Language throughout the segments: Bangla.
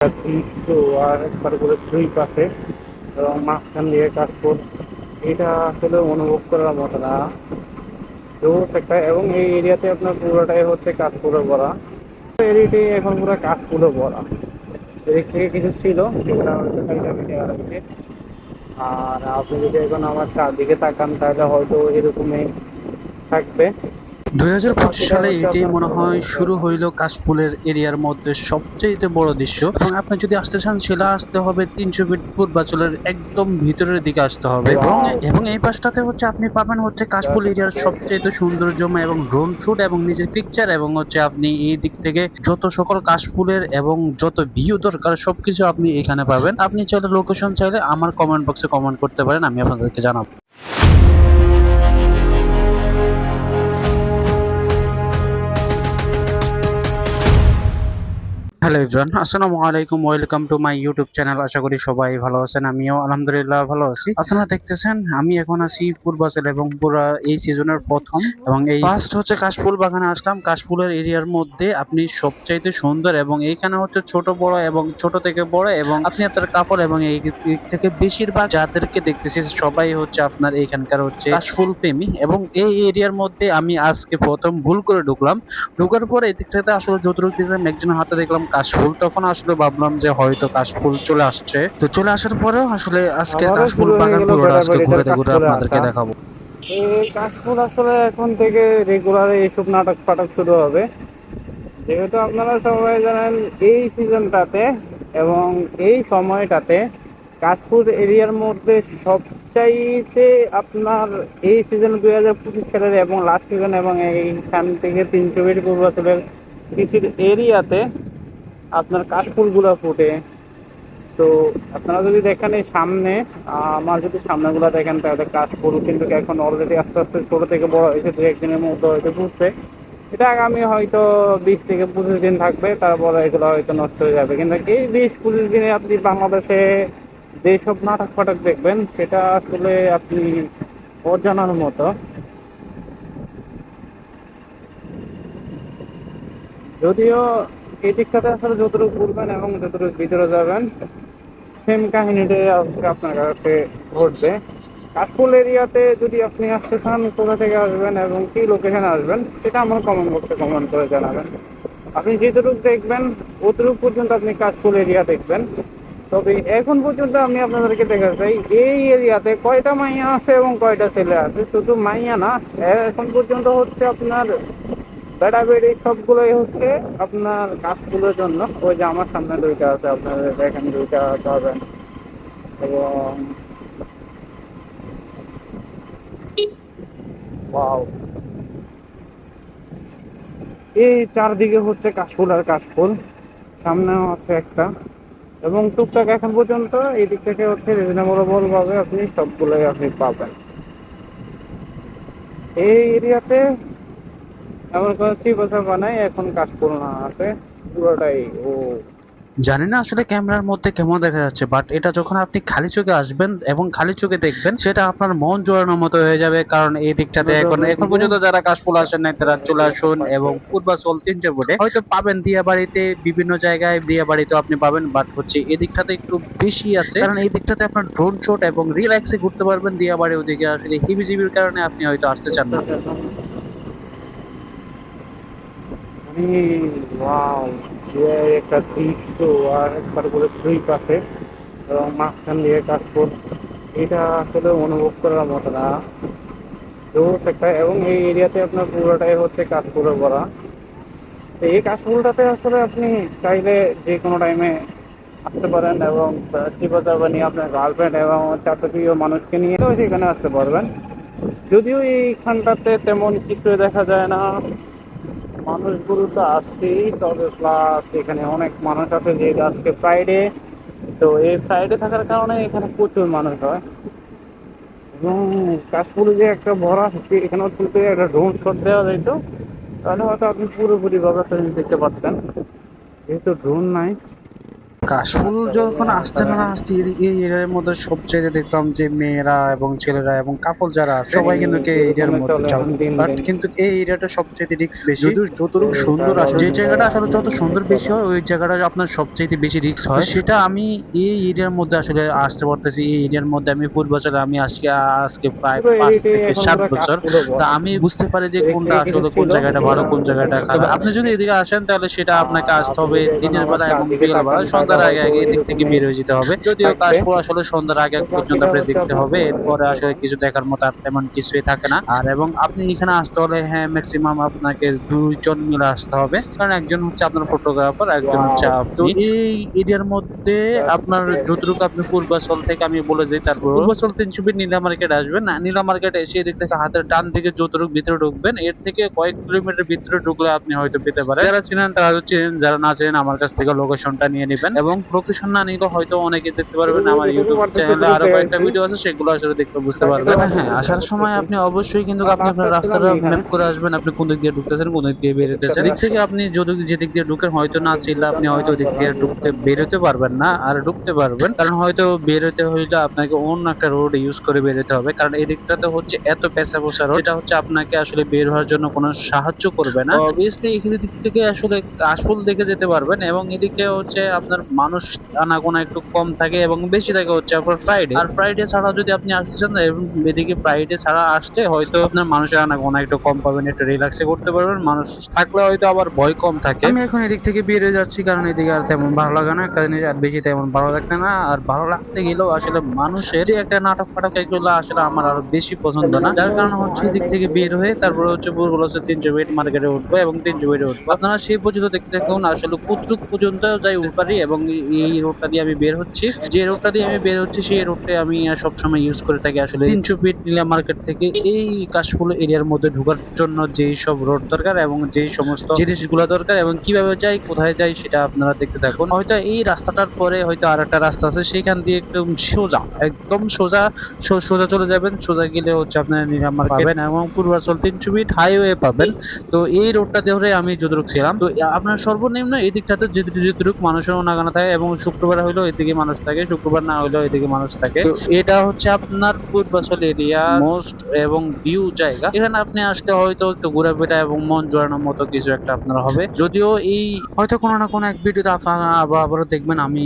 দৃশ্য আর একবার করে দুই পাশে, এবং মাঝখান দিয়ে কাশফুল এটা আসলে অনুভব করার মতো না। জোস একটা এবং এই এরিয়াতে আপনার পুরোটাই হচ্ছে কাশফুলে ভরা। এরিয়াটি এখন পুরো কাশফুলে ভরা। এদিক থেকে কিছু ছিল, সেগুলো হয়তো সাইডে মিটে গেছে। আর আপনি যদি এখন আমার চারদিকে তাকান, তাহলে হয়তো এরকমই থাকবে। দুই হাজার পঁচিশ সালে এটি মনে হয় শুরু হইল কাশফুলের এরিয়ার মধ্যে সবচেয়ে বড় দৃশ্য। এবং আপনি যদি আসতে চান সেটা আসতে হবে তিনশো ফিট পূর্বাচলের একদম ভিতরের দিকে আসতে হবে। এবং এবং এই পাশটাতে হচ্ছে আপনি পাবেন হচ্ছে কাশফুল এরিয়ার সবচেয়ে সৌন্দর্যময় এবং ড্রোন শুট এবং নিজের পিকচার এবং হচ্ছে আপনি এই দিক থেকে যত সকল কাশফুলের এবং যত ভিউ দরকার সবকিছু আপনি এখানে পাবেন। আপনি চাইলে লোকেশন চাইলে আমার কমেন্ট বক্সে কমেন্ট করতে পারেন আমি আপনাদেরকে জানাব। হ্যালো এভরিওয়ান, আসসালামু আলাইকুম, welcome to my YouTube channel. আশা করি সবাই ভালো আছেন, আমিও আলহামদুলিল্লাহ ভালো আছি। আপনারা দেখতেছেন, আমি এখন আছি পূর্বাচল এবং পুরা এই সিজনের প্রথম এবং এই ফার্স্ট হচ্ছে কাশফুল বাগানে আসলাম। কাশফুলের এরিয়ার মধ্যে আপনি সবচাইতে সুন্দর এবং এইখানে হচ্ছে ছোট বড় এবং ছোট থেকে বড় এবং আপনি আপনার কাপড় এবং এই থেকে বেশিরভাগ যাদেরকে দেখতেছি, সবাই হচ্ছে আপনার এইখানকার হচ্ছে কাশফুল প্রেমী এবং এই এরিয়ার মধ্যে আমি আজকে প্রথম ভুল করে ঢুকলাম। ঢুকার পরে এই দিকটাতে আসলে যতটুকু দেখলাম, একজনের হাতে দেখলাম কাশফুল তখন আসলে ভাবলাম যে হয়তো কাশফুল চলে আসছে। তো চলে আসার পরেও আসলে আজকে কাশফুল বাগান পুরোটা আজকে ঘুরে ঘুরে আপনাদেরকে দেখাবো। এই কাশফুল আসলে এখন থেকে রেগুলার এইসব নাটক ফাটক শুরু হবে। যেহেতু আপনারা সবাই জানেন এই সিজনটাতে এবং এই সময়টাতে কাশফুল এরিয়ার মধ্যে সবচাইতে আপনার এই সিজন দুই হাজার পঁচিশ সালের এবং লাস্ট সিজন এবং এইখান থেকে তিনশো বেড পূর্বাচলের কৃষির এরিয়াতে আপনার কাশফুলগুলো ফুটে। তো আপনারা যদি দেখেন এই সামনে, আমার যদি সামনেগুলো দেখেন, তাহলে কাশফুল কিন্তু এখন অলরেডি আস্তে আস্তে ছোট থেকে বড় হয়েছে দু একদিনের মধ্যে হয়তো ফুটছে। এটা আগামী হয়তো বিশ থেকে পঁচিশ দিন থাকবে, তারপরে এগুলো হয়তো নষ্ট হয়ে যাবে। কিন্তু এই বিশ পঁচিশ দিনে আপনি বাংলাদেশে যেসব নাটক ফাটক দেখবেন, সেটা আসলে আপনি অজানার মতো। যদিও এই দিকটাতে আসলে যতটুকু ঘুরবেন এবং যতটুকু ভিতরে যাবেন সেম কাহিনীটাই আসলে আপনার কাছে ঘটবে। কাশফুল এরিয়াতে যদি আপনি আসতে চান, কোথা থেকে আসবেন এবং কি লোকেশনে আসবেন, সেটা আমার কমেন্ট বক্সে কমেন্ট করে জানাবেন। আপনি যেটুকু দেখবেন, অতটুকু পর্যন্ত আপনি কাশফুল এরিয়া দেখবেন। তবে এখন পর্যন্ত আমি আপনাদেরকে দেখা চাই, এই এরিয়াতে কয়টা মাইয়া আছে এবং কয়টা ছেলে আছে? শুধু মাইয়া না, এখন পর্যন্ত হচ্ছে আপনার বেড়া বেড়ি সবগুলোই হচ্ছে আপনার কাজগুলোর জন্য। ওই যে আমার সামনে দুইটা আছে, আপনাদের দেখেন দুইটা পাবেন। এবং. এই চারদিকে হচ্ছে কাশফুল আর কাশফুল। সামনেও আছে একটা। এবং টুকটাক এখন পর্যন্ত এই দিক থেকে হচ্ছে রিজনেবল ভাবে আপনি সবগুলোই আপনি পাবেন। এই এরিয়াতে এমন কোনো চিকিৎসা বানাই এখন কাশফুল না আছে? পুরোটাই ও। জানি না আসলে ক্যামেরার মধ্যে কেমন দেখা যাচ্ছে বাট এটা যখন আপনি খালি চোখে আসবেন এবং খালি চোখে দেখবেন সেটা আপনার মন জোড়ানোর মতো হয়ে যাবে কারণ এই দিকটাতে এখন এখন পর্যন্ত যারা কাশফুল আসেন নাই তারা চলে আসুন এবং পূর্বাচল তিনটে বোর্ডে। হয়তো পাবেন দিয়া বাড়িতে বিভিন্ন জায়গায় দিয়া বাড়িতেও আপনি পাবেন বাট হচ্ছে এই দিকটাতে একটু বেশি আছে। কারণ এই দিকটাতে আপনার ড্রোন শট এবং রিল্যাক্সে ঘুরতে পারবেন দিয়া বাড়ি ওদিকে আসলে হিবিজিবির কারণে আপনি হয়তো আসতে চান না। ওয়াও একটা দৃশ্য আর একবার করে দুই পাশে, এবং মাঝখান দিয়ে কাশফুল এটা আসলে অনুভব করার মতো না। জোস একটা এবং এই এরিয়াতে আপনার পুরোটাই হচ্ছে কাশফুলে ভরা তো এই কাশফুলটাতে আসলে আপনি চাইলে যে কোনো টাইমে আসতে পারেন এবং বা নিয়ে আপনার গার্লফ্রেন্ড এবং প্রিয় মানুষকে নিয়েও সেখানে আসতে পারবেন। যদিও এইখানটাতে তেমন কিছু দেখা যায় না। মানুষগুলো তো আসছেই তবে প্লাস এখানে অনেক মানুষ আছে যে আজকে ফ্রাইডে তো এই ফ্রাইডে থাকার কারণে এখানে প্রচুর মানুষ হয়। এবং কাশফুলে যে একটা ভরা এখানে কিন্তু একটা ড্রোন শট দেওয়া যেত তাহলে হয়তো আপনি পুরোপুরি ব্যাপারটা দেখতে পাচ্ছেন। যেহেতু ড্রোন নাই কাশফুল যখন আসতে না আসতে এই- এরিয়ার মধ্যে সবচেয়ে দেখলাম যে মেয়েরা এবং ছেলেরা এবং কাপল যারা আছে সবাই কিন্তু এই এরিয়ার মধ্যে যাও বাট কিন্তু এই এরিয়াটা সবচেয়ে রিস্ক বেশি। যদিও যতটুকু সুন্দর আসলে যে জায়গাটা আসলে যত সুন্দর বেশি হয় ওই জায়গাটা আপনার সবচেয়ে বেশি রিস্ক হয়। সেটা আমি এই এরিয়ার মধ্যে আসলে আসতে পারতেছি। এই এরিয়ার মধ্যে আমি ফুল বছর আমি আজকে আজকে প্রায় পাঁচ থেকে সাত বছর। তা আমি বুঝতে পারি যে কোনটা আসলে কোন জায়গাটা ভালো কোন জায়গাটা খারাপ। আপনি যদি এদিকে আসেন তাহলে সেটা আপনাকে আসতে হবে। দিনের বেলা এবং বিকেল বেলা সন্ধ্যার আগে আগে এদিক থেকে বের হয়ে যেতে হবে। যদিও কাশপুর আসলে সন্ধ্যার আগে পর্যন্ত আপনি দেখতে হবে। এরপরে আসলে কিছু দেখার মতো আর তেমন কিছুই থাকে না। আর এবং আপনি এখানে আসতে হলে হ্যাঁ ম্যাক্সিমাম আপনাকে দুইজন মিলে আসতে হবে। কারণ একজন হচ্ছে আপনার ফটোগ্রাফার একজন হচ্ছে আপনি। এই এরিয়ার মধ্যে আপনার যতটুকু আপনি পূর্বাচল থেকে আমি বলে যাই তারপর পূর্বাচল তিনশো ফিট নীলা মার্কেট আসবেন। না নীলা মার্কেট এসে এদিক থেকে হাতের ডান দিকে যতটুকু ভিতরে ঢুকবেন এর থেকে কয়েক কিলোমিটার ভিতরে ঢুকলে আপনি হয়তো পেতে পারেন। যারা চিনেন তারা চিনেন যারা না চিনেন আমার কাছ থেকে লোকেশনটা নিয়ে নেবেন। এবং লোকেশন না নিলে হয়তো অনেকে দেখতে পারবেন আমার ইউটিউব চ্যানেলে আরও কয়েকটা ভিডিও আছে সেগুলো আসলে দেখতে বুঝতে পারবেন। হ্যাঁ আসার সময় আপনি অবশ্যই কিন্তু আপনি আপনার রাস্তাটা ম্যাপ করে আসবেন আপনি কোন দিক দিয়ে ঢুকতেছেন কোন দিক দিয়ে বেরোতেছেন। দিক থেকে আপনি যদি যে দিক দিয়ে ঢুকেন হয়তো না ছিল আপনি হয়তো দিক দিয়ে ঢুকতে বেরোতে পারবেন না আর ঢুকতে পারবেন। কারণ হয়তো বেরোতে হইলে আপনাকে অন্য একটা রোড ইউজ করে বেরোতে হবে। কারণ এই দিকটাতে হচ্ছে এত পেশা বসা রোড যেটা হচ্ছে আপনাকে আসলে বের হওয়ার জন্য কোনো সাহায্য করবে না। অবভিয়াসলি এখানে দিক থেকে আসলে আসল দেখে যেতে পারবেন এবং এদিকে হচ্ছে আপনার মানুষ আনাগোনা একটু কম থাকে এবং বেশি থাকে হচ্ছে আপনার ফ্রাইডে আর ফ্রাইডে ছাড়া যদি আপনি আসতে চান এবং এদিকে ফ্রাইডে ছাড়া আসতে হয়তো আপনার মানুষের আনাগোনা একটু কম পাবেন, একটু রিল্যাক্সে করতে পারবেন। মানুষ থাকলে হয়তো আবার ভয় কম থাকে। আমি এখন এদিক থেকে বেরিয়ে যাচ্ছি, কারণ এদিকে আর তেমন ভালো লাগে না। একটা জিনিস আর বেশি তেমন ভালো লাগতে না, আর ভালো লাগতে গেলেও আসলে মানুষের যে একটা নাটক ফাটক এগুলো আসলে আমার আরও বেশি পছন্দ না। যার কারণে হচ্ছে এদিক থেকে বের হয়ে তারপরে হচ্ছে পূর্ব হচ্ছে তিনশো বেড মার্কেটে উঠবো এবং তিনশো বেডে উঠবো। আপনারা সেই পর্যন্ত দেখতে থাকুন, আসলে কুতরুক পর্যন্ত যাই উঠতে পারি এবং এই রোডটা দিয়ে আমি বের হচ্ছি। যে রোডটা দিয়ে আমি বের হচ্ছি সেই রোডটা আমি সবসময় ইউজ করে থাকি। আসলে তিনশো ফিট নীলা মার্কেট থেকে এই কাশফুল এরিয়ার মধ্যে ঢোকার জন্য যেই সব রোড দরকার এবং যেই সমস্ত জিনিসগুলো দরকার এবং কীভাবে যাই কোথায় যাই সেটা আপনারা দেখতে থাকুন। হয়তো এই রাস্তাটার পরে হয়তো আর একটা রাস্তা আছে সেখান দিয়ে একদম সোজা একদম সোজা সোজা চলে যাবেন। সোজা গেলে হচ্ছে আপনারা নীলা মার্কেট পাবেন। এবং পূর্বাচল তিনশো ফিট হাইওয়ে পাবেন। তো এই রোডটা ধরে আমি যতটুকু ছিলাম তো আপনার সর্বনিম্ন এই দিকটাতে যেটুকু মানুষের অনাগানা থাকে এবং শুক্রবার হইলেও এদিকে মানুষ থাকে শুক্রবার না হইলেও এদিকে মানুষ থাকে। এটা হচ্ছে আপনার পূর্বাচল এরিয়া মোস্ট এবং ভিউ জায়গা। এখানে আপনি আসতে হয়তো একটু ঘোরাফেরা এবং মন জোড়ানোর মতো কিছু একটা আপনার হবে। যদিও এই হয়তো কোনো না কোনো এক ভিডিওতে আপনারা আবার আবারও দেখবেন আমি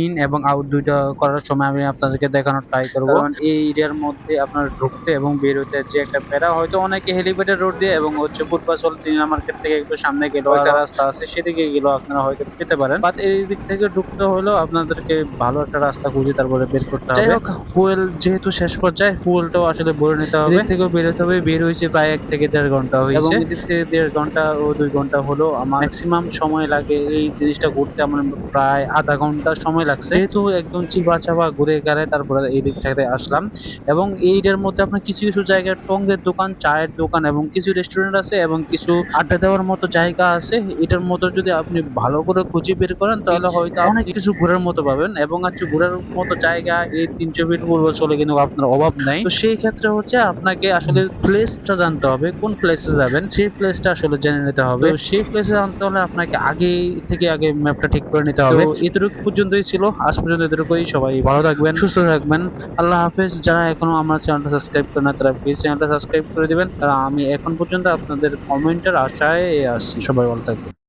ইন এবং আউট দুইটা করার সময় আমি আপনাদেরকে দেখানোর ট্রাই করব। কারণ এই এরিয়ার মধ্যে আপনার ঢুকতে এবং বেরোতে যে একটা প্যারা হয়তো অনেকে হেলিপ্যাডের রোড দিয়ে এবং হচ্ছে পূর্বাচল তিনা মার্কেট থেকে একটু সামনে গেল একটা রাস্তা আছে সেদিকে গেলেও আপনারা হয়তো পেতে পারেন। বাট এই থেকে ঢুকতে হলেও আপনাদেরকে ভালো একটা রাস্তা খুঁজে তারপরে বের করতে হবে। যাই হোক ফুয়েল যেহেতু শেষ পর্যায়ে ফুয়েলটাও আসলে ভরে নিতে হবে। এদিক থেকেও বেরোতে হবে বের হয়েছে প্রায় এক থেকে দেড় ঘণ্টা হয়েছে। এদিক থেকে দেড় ঘণ্টা ও দুই ঘণ্টা হলো আমার ম্যাক্সিমাম সময় লাগে এই জিনিসটা ঘুরতে আমার প্রায় আধা ঘণ্টা সময় লাগছে। যেহেতু একদম চিপা চাপা ঘুরে গেলে তারপরে এই দিকটাতে আসলাম। এবং এইটার মধ্যে আপনার কিছু কিছু জায়গায় টঙ্গের দোকান চায়ের দোকান এবং কিছু রেস্টুরেন্ট আছে এবং কিছু আড্ডা দেওয়ার মতো জায়গা আছে। এটার মধ্যে যদি আপনি ভালো করে খুঁজে বের করেন তাহলে হয়তো অনেক কিছু ঘোরার মতো পাবেন এবং হচ্ছে ঘোরার মতো জায়গা এই তিনশো ফিট পূর্ব চলে কিন্তু আপনার অভাব নাই। তো সেই ক্ষেত্রে হচ্ছে আপনাকে আসলে প্লেসটা জানতে হবে কোন প্লেসে যাবেন? সেই প্লেসটা আসলে জেনে নিতে হবে। সেই প্লেসে জানতে হলে আপনাকে আগে থেকে আগে ম্যাপটা ঠিক করে নিতে হবে। এতটুকু পর্যন্তই ছিল। আজ পর্যন্ত এতটুকুই। সবাই ভালো থাকবেন সুস্থ থাকবেন। আল্লাহ হাফেজ। যারা এখনও আমার চ্যানেলটা সাবস্ক্রাইব করে না তারা প্লিজ চ্যানেলটা সাবস্ক্রাইব করে দিবেন। তারা আমি এখন পর্যন্ত আপনাদের কমেন্টের আশায় আছি। সবাই ভালো থাকবেন।